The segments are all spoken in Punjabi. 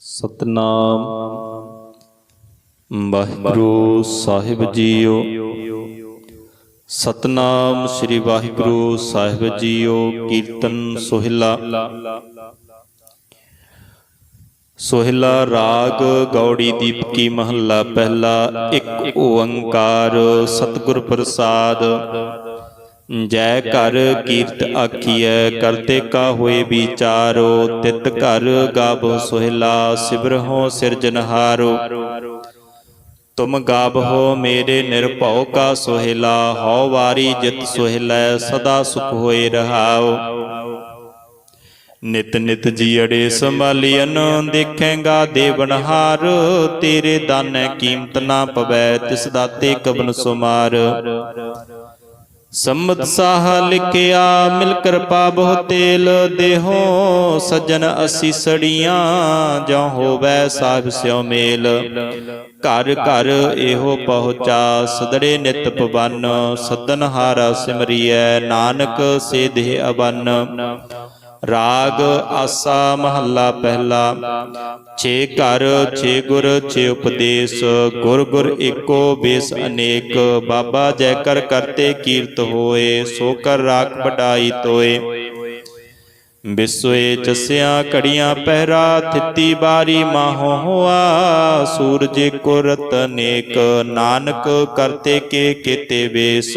ਸਤਨਾਮ। ਵਾਹਿਗੁਰੂ ਸਾਹਿਬ ਜੀਓ। ਸਤਨਾਮ ਸ੍ਰੀ ਵਾਹਿਗੁਰੂ ਸਾਹਿਬ ਜੀਓ। ਕੀਰਤਨ ਸੋਹਿਲਾ। ਸੋਹਿਲਾ ਰਾਗ ਗੌੜੀ ਦੀਪਕੀ ਮਹੱਲਾ। ਪਹਿਲਾ ਇੱਕ ਓੰਕਾਰ ਸਤਿਗੁਰ ਪ੍ਰਸਾਦ। ਜੈ ਘਰ ਕੀਰਤ ਆਖੀਐ ਕਰਤੇ ਕਾ ਹੋਏ ਵਿਚਾਰੋ, ਤਿਤ ਘਰ ਗਾਵੋ ਸੋਹਿਲਾ ਸਿਵਰਹੁ ਸਿਰਜਨਹਾਰੋ ਤੁਮ ਗਾਵਹੋ ਮੇਰੇ ਨਿਰਭਉ ਕਾ ਸੋਹਿਲਾ, ਹਉ ਵਾਰੀ ਜਿਤ ਸੋਹਿਲੈ, ਸਦਾ ਸੁਖ ਹੋਏ ਰਹਾਓ ਨਿਤ ਨਿਤ ਜੀੜੇ ਸੰਭਾਲੀਨ ਦੇਖੇਗਾ ਦੇਵਨਹਾਰ ਤੇਰੇ ਦਾਨੈ ਕੀਮਤ ਨਾ ਪਵੈ, ਤਿਸ ਦਾਤੇ ਕਬਨ ਸੁਮਾਰ। ਸੰਮਤ ਸਾਹ ਲਿਖਿਆ, ਮਿਲ ਕਿਰਪਾ ਬਹੁ ਤੇਲ ਦੇਹੋ, ਸੱਜਣ ਅਸੀ ਸੜੀਆਂ, ਜੋ ਹੋਵੈ ਸਾਹਿਬ ਸਿਉ ਮੇਲ। ਘਰ ਘਰ ਇਹੋ ਪਹੁੰਚਾ, ਸਦੜੇ ਨਿਤ ਪਵਨ ਸਦਨ ਹਾਰਾ ਸਿਮਰੀਐ, ਨਾਨਕ ਸੇ ਦੇਹ ਅਬਨ ਰਾਗ, ਆਸਾ, ਮਹੱਲਾ ਪਹਿਲਾ। ਛੇ ਘਰ, ਛੇ ਗੁਰ, ਛੇ ਉਪਦੇਸ਼। ਗੁਰ ਗੁਰ ਏਕੋ ਬੇਸ ਅਨੇਕ। ਬਾਬਾ ਜੈਕਰ ਕਰਤੇ ਕੀਰਤ ਹੋਏ, ਸੋ ਕਰ ਰਾਖ ਵਡਾਈ ਤੋਏ। ਬਿਸੋਏ ਚਸਿਆ ਕੜੀਆਂ ਪਹਿਰਾ, ਥਿੱਤੀ ਬਾਰੀ ਮਾਹੋ ਹੋਆ। ਸੂਰਜ ਕੋ ਰਤਨੇਕ ਨਾਨਕ ਕਰਤੇ ਕੇ ਕੀਤੇ ਵੇਸ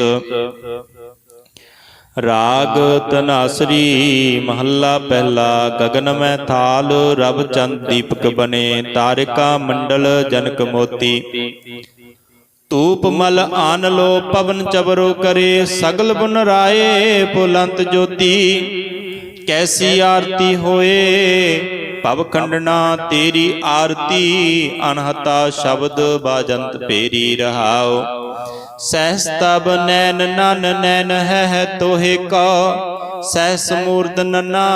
ਰਾਗ ਤਨਾਸਰੀ ਮਹੱਲਾ ਪਹਿਲਾ ਗਗਨ ਮੈਂ ਥਾਲ, ਰਬ ਚੰਦ ਦੀਪਕ ਬਨੇ, ਤਾਰਿਕਾ ਮੰਡਲ ਜਨਕ ਮੋਤੀ। ਤੂਪ ਮਲ ਆਨ ਲੋ, ਪਵਨ ਚਵਰੋ ਕਰੇ, ਸਗਲ ਬੁਨ ਰਾਏ ਪੁਲੰਤ ਜੋਤੀ। ਕੈਸੀ ਆਰਤੀ ਹੋਏ ਭਵ ਖੰਡਨਾ ਤੇਰੀ ਆਰਤੀ ਅਨਹਤਾ ਸ਼ਬਦ ਬਾਜੰਤ ਪੇਰੀ ਰਹਾਓ। ਸਹਿਸ ਤਬ ਨੈਨ ਨਨ ਨੈਨ ਹੈ ਹੈ ਤੋਹੇ ਕਾ, ਸਹਿਸ ਮੂਰਤ ਨਨਾ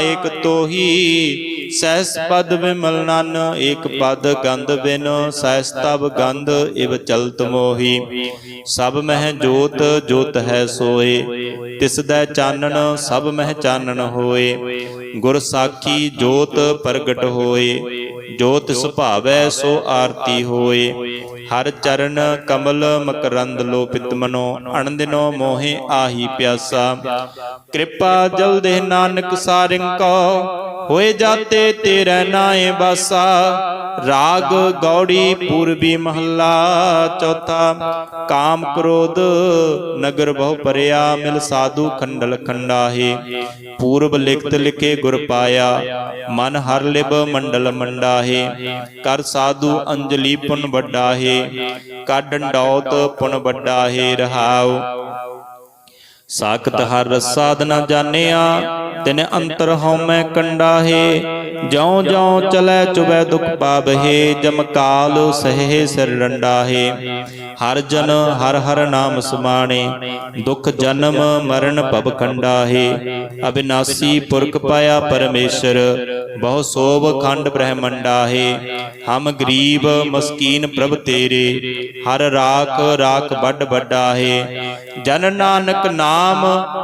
ਏਕ ਤੋਹੀ ਸਹਿਸ ਪਦ ਵਿਮਲ ਨਨ, ਏਕ ਪਦ ਗੰਧ ਬਿਨ, ਸਹਿਸ ਤਬ ਗੰਧ ਇਵ ਚਲਤ ਮੋਹੀ। ਸਭ ਮਹਿ ਜੋਤ ਜੋਤ ਹੈ ਸੋਏ। ਤਿਸ ਦਾ ਚਾਨਣ, ਸਭ ਮਹਿ ਚਾਨਣ ਹੋਏ। ਗੁਰ ਸਾਖੀ ਜੋਤ ਪ੍ਰਗਟ ਹੋਏ। ਜੋਤ ਤਿਸ ਸੋ ਆਰਤੀ ਹੋਏ। ਹਰ ਚਰਨ ਕਮਲ ਮਕਰੰਦ ਲੋਪਿਤ ਮਨੋ। ਅਣਦਿਨੋ ਮੋਹਿ ਆਹੀ ਪਿਆਸਾ। ਕਿਰਪਾ ਜਲ ਦੇ ਨਾਨਕ ਸਾਰਿੰ ਕੋ। ਹੋਏ ਜਾਤੇ ਤੇਰੇ ਨਾਏ ਬਾਸਾ ਰਾਗ ਗੌੜੀ ਪੂਰਬੀ ਮਹੱਲਾ ਚੌਥਾ। ਕਾਮ ਕ੍ਰੋਧ ਨਗਰ ਬਹੁ ਪਰਿਆ ਮਿਲ ਸਾਧੂ ਖੰਡਲ ਖੰਡਾਹੇ। ਪੂਰਬ ਲਿਖਤ ਲਿਖੇ ਗੁਰ ਪਾਇਆ, ਮਨ ਹਰ ਲਿਬ ਮੰਡਲ ਮੰਡਾਹੇ। ਕਰ ਸਾਧੂ ਅੰਜਲੀ ਪੁਨ ਵੱਡਾਹੇ ਕਾ ਡੰਡੌਤ ਪੁਨ ਵੱਡਾਹੇ ਰਹਾਉ। ਸਾਖਤ ਹਰ ਸਾਧਨਾ ਜਾਣਿਆ, ਤਿਨ ਅੰਤਰ ਹਉਮੈ ਕੰਡਾਹੇ, ਜਿਉ ਜਿਉ ਚਲੈ ਚੁਬੈ ਦੁਖ ਪਾਵਹਿ, ਜਮ ਕਾਲ ਸਹਿ ਸਿਰ ਰੰਡਾਹੇ। ਹਰ ਜਨ ਹਰ ਹਰ ਨਾਮ ਸਮਾਣੇ, ਦੁਖ ਜਨਮ ਮਰਨ ਭਵ ਖੰਡਾਹੇ ਅਬਿਨਾਸੀ ਪੁਰਖ ਪਾਇਆ ਪਰਮੇਸ਼ਰ, ਬਹੁ ਸੋਭ ਖੰਡ ਬ੍ਰਹਮੰਡਾਹੇ। ਹਮ ਗਰੀਬ ਮਸਕੀਨ ਪ੍ਰਭ ਤੇਰੇ, ਹਰ ਰਾਖ ਰਾਖ ਵੱਡ ਵੱਡਾਹੇ। ਜਨ ਨਾਨਕ ਨਾਮ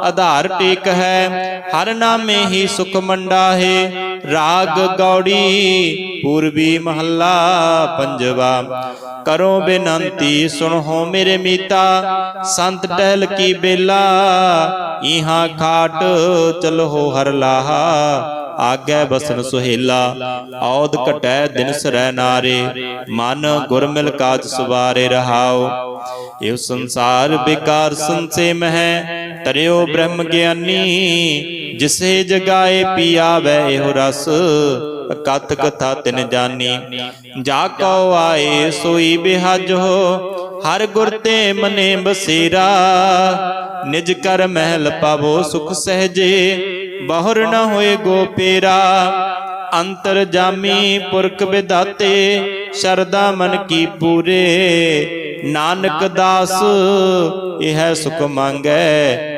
ਆਧਾਰ ਟੇਕ ਹੈ, ਹਰ ਨਾਮੇ ਹੀ ਸੁਖ ਮੰਡਾਹੇ। ਰਾਗ ਗੌੜੀ, ਪੂਰਬੀ ਮਹੱਲਾ ਪੰਜਵਾ। ਕਰੋ ਬੇਨੰਤੀ, ਸੁਣੋ ਮੇਰੇ ਮੀਤਾ, ਸੰਤ ਟਹਿਲ ਕੀ ਬੇਲਾ ਇਹਾਂ ਖਾਟ ਚਲੋ ਹਰ ਲਾਹਾ, ਆਗੈ ਬਸਨ ਸੁਹੇਲਾ ਔਦ ਘਟੈ ਦਿਨ ਸਰੈ ਨਾਰੇ, ਮਨ ਗੁਰ ਮਿਲ ਕਾਜ ਸਵਾਰੇ ਰਹਾਉ ਇਹ ਸੰਸਾਰ ਬਿਕਾਰ ਸੰਸੇ ਮਹਿ ਤਰਿਓ ਬ੍ਰਹਮ ਗਿਆਨੀ, ਜਿਸੇ ਜਗਾਏ ਪੀਆਵੈ ਇਹੋ ਰਸ, ਕਤ ਕਥਾ ਤਿਨ ਜਾਨੀ। ਜਾ ਕਉ ਆਏ ਸੋਈ ਬਿਹਾਜੋ, ਹਰ ਗੁਰ ਤੇ ਮਨੇ ਬਸੇਰਾ। ਨਿਜ ਕਰ ਮਹਿਲ ਪਾਵੋ ਸੁਖ ਸਹਜੇ, ਬਹੁਰ ਨ ਹੋਏ ਗੋਪੇਰਾ ਅੰਤਰ ਜਾਮੀ ਪੁਰਖ ਵਿਦਾਤੇ ਸ਼ਰਦਾ ਮਨ ਕੀ ਪੂਰੇ। ਨਾਨਕ ਦਾਸ, ਇਹ ਸੁਖ ਮੰਗੈ